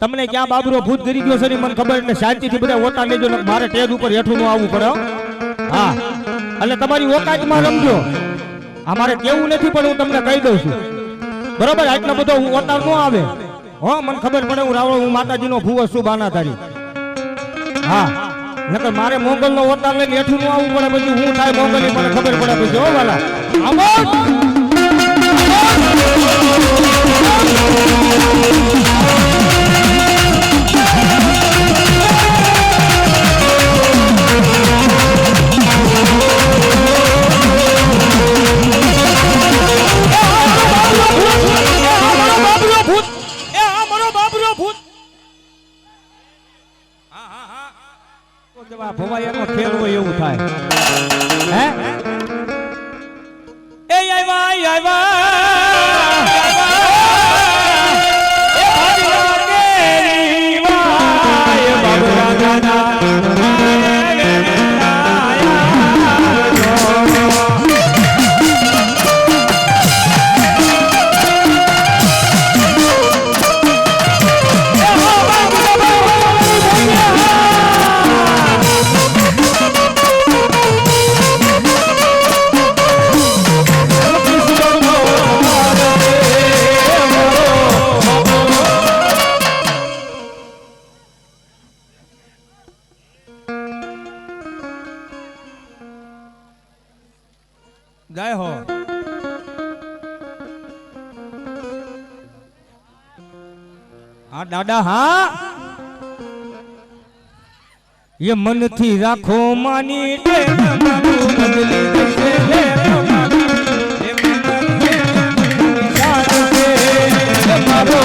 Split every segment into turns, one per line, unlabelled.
તમને ક્યાં બાબરો ભૂત કરી ગયો છે મને ખબર ને શાંતિથી બધા ઓટા લેજો ને મારે ટેજ ઉપર હેઠું નું આવવું પડે, હા. એટલે તમારી ઓકાતમાં રમજો. અમારે કેવું નથી પણ હું તમને કહી દઉં છું. બરોબર? આટલો બધો હું ઓટાર નો આવે. હો, મને ખબર પડે હું રાવણ હું માતાજીનો ભૂવો છું બાના તારી હા. નકર મારે મોગલ નો ઓટાર લઈને હેઠું નું આવવું પડે, પછી હું થાય મોગલ ની મને ખબર પડે પછી, હો, વાલા. આવો! એવું થાય. હે? એ આવ્યા આવ્યા હા દાદા હા એ મનથી રાખો માની બદલી જશે મારો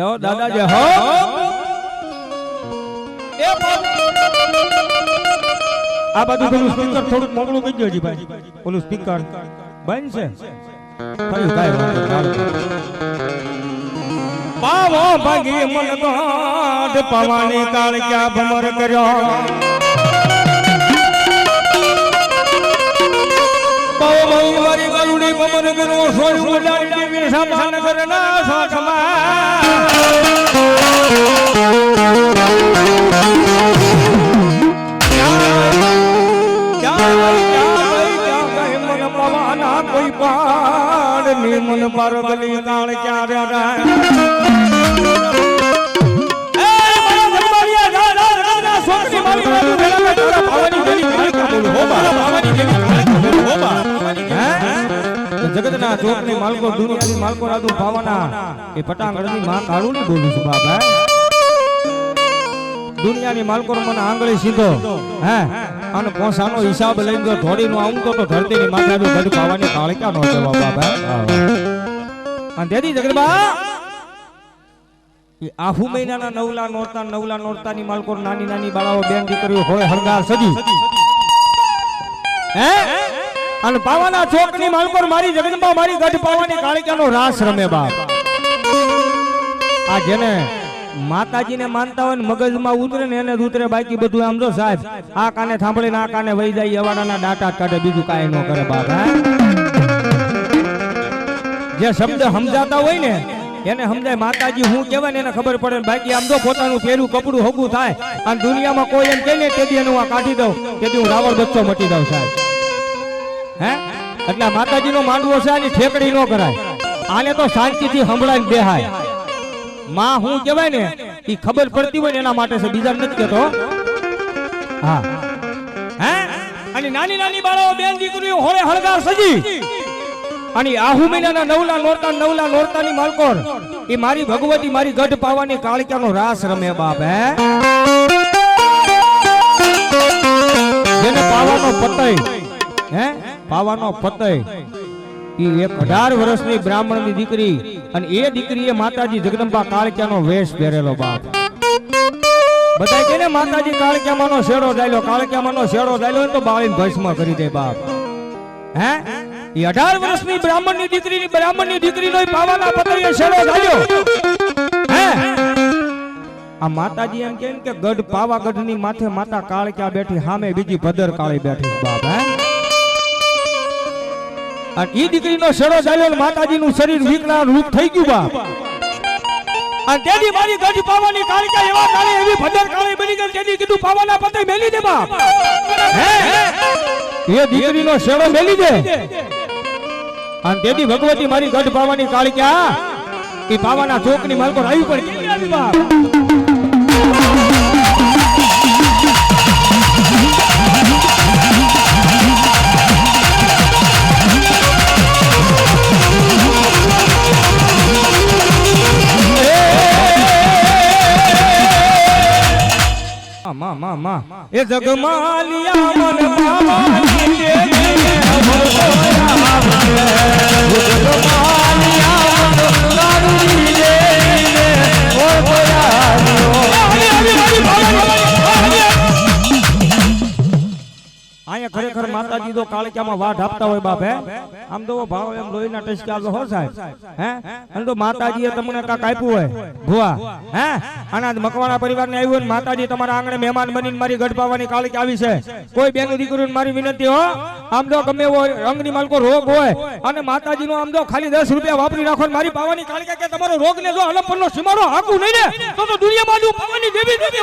જાઓ દાદા જે હો આ બાજુ પેલું સ્પીકર થોડુંક મોગળું કરી દેજો ભાઈ. પેલું સ્પીકર બંધ છે. પાવો ભાગી મન ગાઢ પવાની કાળ ક્યાં ભમર કર્યો. પાવો ભાઈ ભમર કર્યો સોળ ઉડાડી દેવી સમાન કરના સોઠમાં કોઈ પાડની મન પર ગલી કાળ ક્યાં રહ્યા જગતના ચોકની માલકો દુનિયાની માલકો રાધુ ભાવના એ પટાંગણની માં કાળું ની બોલું છું બાપ દુનિયાની માલકો મને આંગળી સીધો હે? અને પોસાનો હિસાબ લઈને જો ધોડીનો આવું તો ધરતીની માથે આવી ગઢ પાવાની કાળકા નો જવાબ બાપ અને દેદી જગતબા એ આહુ મહિનાના નવલા નોરતા નવલા નોરતાની માલકો નાની નાની બાળાઓ બેન દીકરીઓ હોય હળગાર સજી. હે? અને પાવાના ચોકની માલકોર મારી જગદંબા, મારી ગઢ પાવાની કાળિકાનો રાસ રમે બાપ. આ જેને માતાજીને માનતા હોય ને મગજમાં ઉતરે ને એને ઉતરે, બાકી બધું આમ જો સાહેબ, આ કાને સાંભળીને આ કાને વહી જાય, એવાડાના ડાટા કાઢે, બીજું કાંઈ ન કરે બાપ જે શબ્દ સમજાતા હોય ને, એને સમજાય, માતાજી હું કહેવાય ને એને ખબર પડે બાકી આમ જો પોતાનું પહેરું, કપડું હોગું થાય, અને દુનિયામાં કોઈ એમ કહે ને તેથી એનું આ કાઢી દઉં તેથી હું રાવણ બચ્ચો મટી દઉં સાહેબ. હે? એટલે માતાજી માતાજીનો માંડવો છે આની ઠેકડી નો કરાય. આને તો શાંતિથી સંભળાય બેહાય. માં હું કહેવાય ને એ ખબર પડતી હોય ને એના માટે છે બીજા નથી કહેતો. હા. હે? અને નાની નાની બાળાઓ, બેન દીકરીઓ હોળે હળગાર સજી. અને આહુ મહિનાના નવલા નોરતા, નવલા નોરતાની માલકોર એ મારી ભગવતી, મારી ગઢ પાવાની કાળિકાનો રાસ રમે બાપ, હે? જેને પાવાનો પતય, હે? પાવાનો પતય ઈ એક અઢાર વર્ષની બ્રાહ્મણની દીકરી અને એ દીકરીએ માતાજી જગદંબા કાળિકાનો વેશ પહેરેલો બાપ. બધા કે ને માતાજી કાળિકામાંનો શેડો જાયલો કાળિકામાંનો શેડો જાયલો ને તો બાળીને ભસ્મ કરી દે બાપ. હે? એ અઢાર વર્ષની બ્રાહ્મણની દીકરીની બ્રાહ્મણની દીકરીનો ઈ પાવાના પતરીએ શેડો જાયો હે? આ માતાજી એમ કહે ને કે ગઢ પાવાગઢની માથે માતા કાળિકા બેઠી, સામે બીજી ભદર કાળી બેઠી છે બાપ, હે? અને ઈ દીકરીનો શેડો ચાલ્યો માતાજીનું શરીર વિકરાળ રૂપ થઈ ગયું બાપ. અને તેની મારી ગઢ પાવાની કાળિકા એવા કાળી એવી ભદર કાળી બની ગઈ તેની કીધું, પાવાના પતે મેલી દે બાપ. એ દીકરીનો શેડો મેલી દે. અને તેની ભગવતી મારી ગઢ પાવાની કાળિકા એ પાવાના ચોકની માલકો આવી પડી બાપ? મા માં માં. એ જગમાલિયા મન. જગમાલિયા મન અહીંયા ખરેખર માતાજી તો કાળક્યામાં વાઢ આપતા હોય બાપ, હે? આમ તો ભાવ એમ લોહીના ટચકા હો સાહેબ, હે? અને તો માતાજીએ તમને કા આપ્યું હોય, ભુવા, હે? આના મકવાણા પરિવારને આવ્યું ને માતાજી તમારા આંગણે મહેમાન બનીને મારી ગઢપાવાની કાળક આવી છે. કોઈ બેનું દીકરીને મારી વિનંતી, હો? આમ તો ગમે એવો રંગની માલકો રોગ હોય અને માતાજીનો આમ તો ખાલી દસ રૂપિયા વાપરી રાખો ને મારી પાવાની કાળિકા કે તમારો રોગ ને જો અલપણનો સીમાડો હાકું નહીં ને, તો તો દુનિયામાં પાવાની દેવી દેવી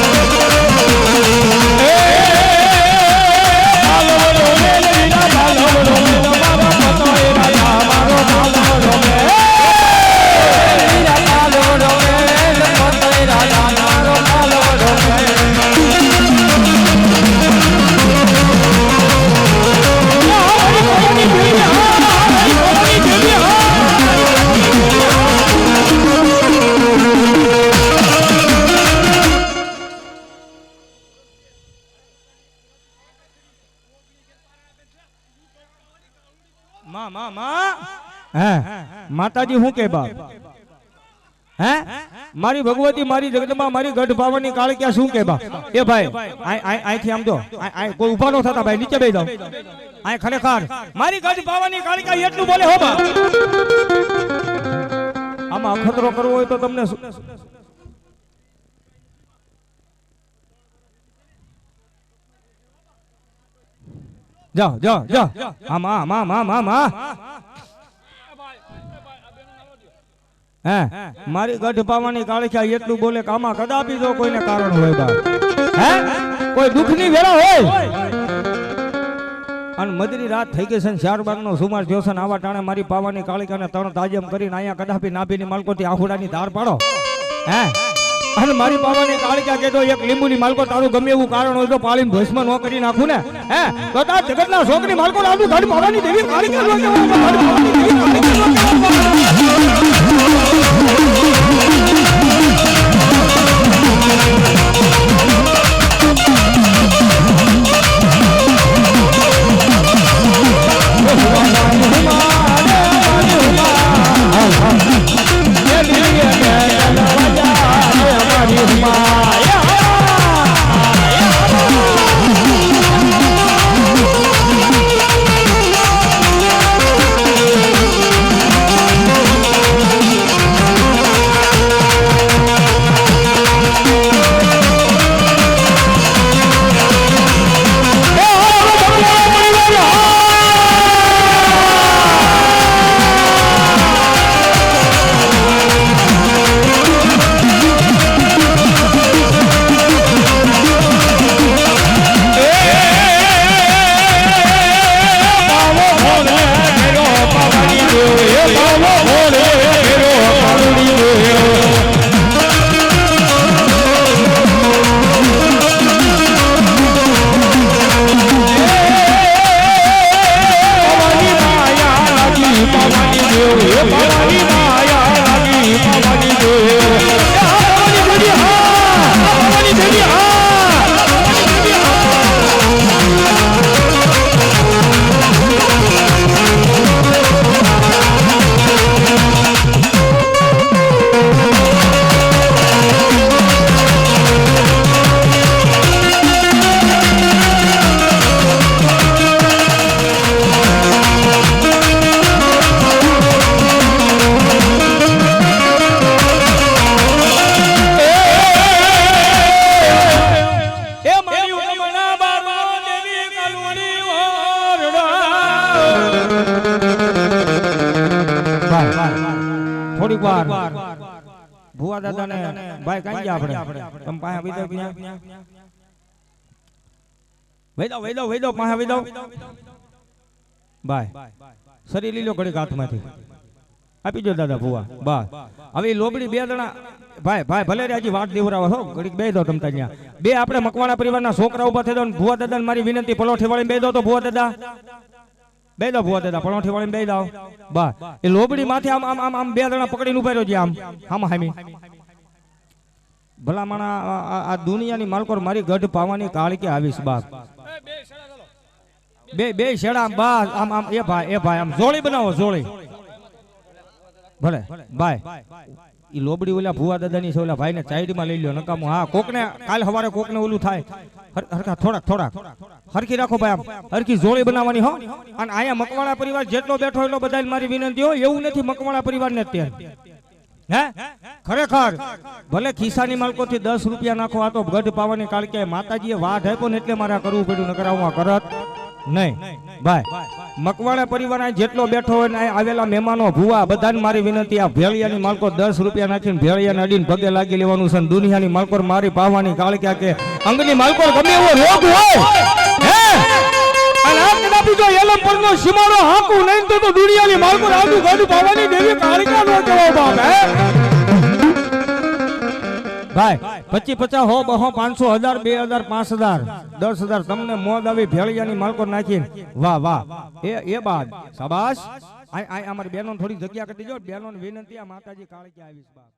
હે માતાજી હું કે બાપ? હે મારી ભગવતી મારી જગતમાં મારી ગઢ ભાવની ક્યાં શું કે બા એ ભાઈ અહીંથી આમ જો. કોઈ ઊભા ન થતા ભાઈ નીચે બેસી જાઓ. આય ખરેખર. મારી ગઢ ભાવની ક્યાં એટલું બોલે હો બા આમાં અખતરો કરવો હોય તો તમને જાઓ જાઓ જાઓ આમાં આમાં આમાં આમાં હે, મારી ગઢ પાવાની કાળખ્યા એટલું બોલે કે આમાં કદાપી જો કોઈને કારણ હોય બા હે, કોઈ દુઃખની વેળા હોય. અને મધરી રાત થઈ ગઈ છે ને ચાર સુમાર જોશન આવા ટાણે મારી પાવાની કાળિકાને ત્રણ તાજમ કરીને અહીંયા કદાપી નાભીની માલકોથી આહુડાની ધાર પાડો. હે? અને મારી પાવાની કાળિકા કહેતો, એક લીંબુની માલકો તારું ગમે એવું કારણ હોય તો પાળીને ભસ્મ ન કરી નાખું ને. હે? તો તાર જગતના શોકની માલકો તારું ઘર પાવાની દેવી કાળિકા આપણે. તમે પાસે આવી દો પાસે આવી દો લીલો ઘડીક હાથમાંથી. આપી દો દાદા ભુવા. બસ હવે લોબડી બે જણા ભાઈ ભાઈ ભલે રે હજી વાત દેવરાવો હો ઘડીક બે દો તમતા ત્યાં. બે આપણે મકવાણા પરિવારના છોકરા ઊભા થઈ દો ને ભુવા દાદાને મારી વિનંતી પલોઠી વાળી બે દો તો ભુવા દાદા. બે દો ભુવા દાદા પલોઠી વાળી બે દો બસ એ લોબડી માથે આમ આમ આમ આમ બે જણા પકડીને ઊભા રહ્યો છે આમ. આમ હામી. ભલા માણા આ- દુનિયાની માલકોર મારી ગઢ પાવાની કાળકે આવીશ બાપ. બે બે શેડા બા આમ આમ, એ ભાઈ એ ભાઈ, આમ જોળી બનાવો, જોળી. ભલે, ભાઈ. એ લોબડી ઓલા ભુવા દાદાની છે, ઓલા ભાઈને ચાઈડીમાં લઈ લ્યો નકામું હા કોકને કાલ સવારે કોકને ઓલું થાય. હર- હરખા, થોડાક થોડાક. હરખી રાખો ભાઈ આમ. હરખી જોળી બનાવવાની હો. અને અહીંયા મકવાણા પરિવાર જેટલો બેઠો એટલો બધાને મારી વિનંતી હોય, એવું નથી મકવાણા પરિવારને અત્યારે. હે? ખરેખર? ભલે ખિસ્સાની માલકો થી દસ રૂપિયા નાખો, આ તો ગઢ પાવાની કાળ કે માતાજીએ વાઢ આપ્યો ને એટલે મારે કરવું પડ્યું, નકર હું કરત. નહીં. ભાઈ, મકવાણા પરિવાર અહીં જેટલો બેઠો હોય ને આવેલા મહેમાનો, ભુવા, બધાને મારી વિનંતી, આ ભેળિયાની માલકો દસ રૂપિયા નાખીને ભેળિયાને અડીને પગે લાગી લેવાનું છે દુનિયાની માલકોર મારી પાવાની કાળ કે કે અંગની માલકો ગમે એવો રોગ હોય. સીમાડો હાકું નહીં તો દુનિયાની માલકોર આદુ ગાડું પાવાની દેવી કારિકા નો કહેવાય બાપ ભાઈ, પચી પચાસ હો બહો પાંચસો હજાર, બે હજાર, પાંચ હજાર, દસ હજાર, તમને મોદ આવી ભેળિયાની માલકો નાખી વાહ વાહ. એ એ બાદ. શાબાશ. આ અમારી બહેનો થોડી જગ્યા કરી દેજો. બહેનો વિનંતી, આ માતાજી કાળકી આવીશ બાપ.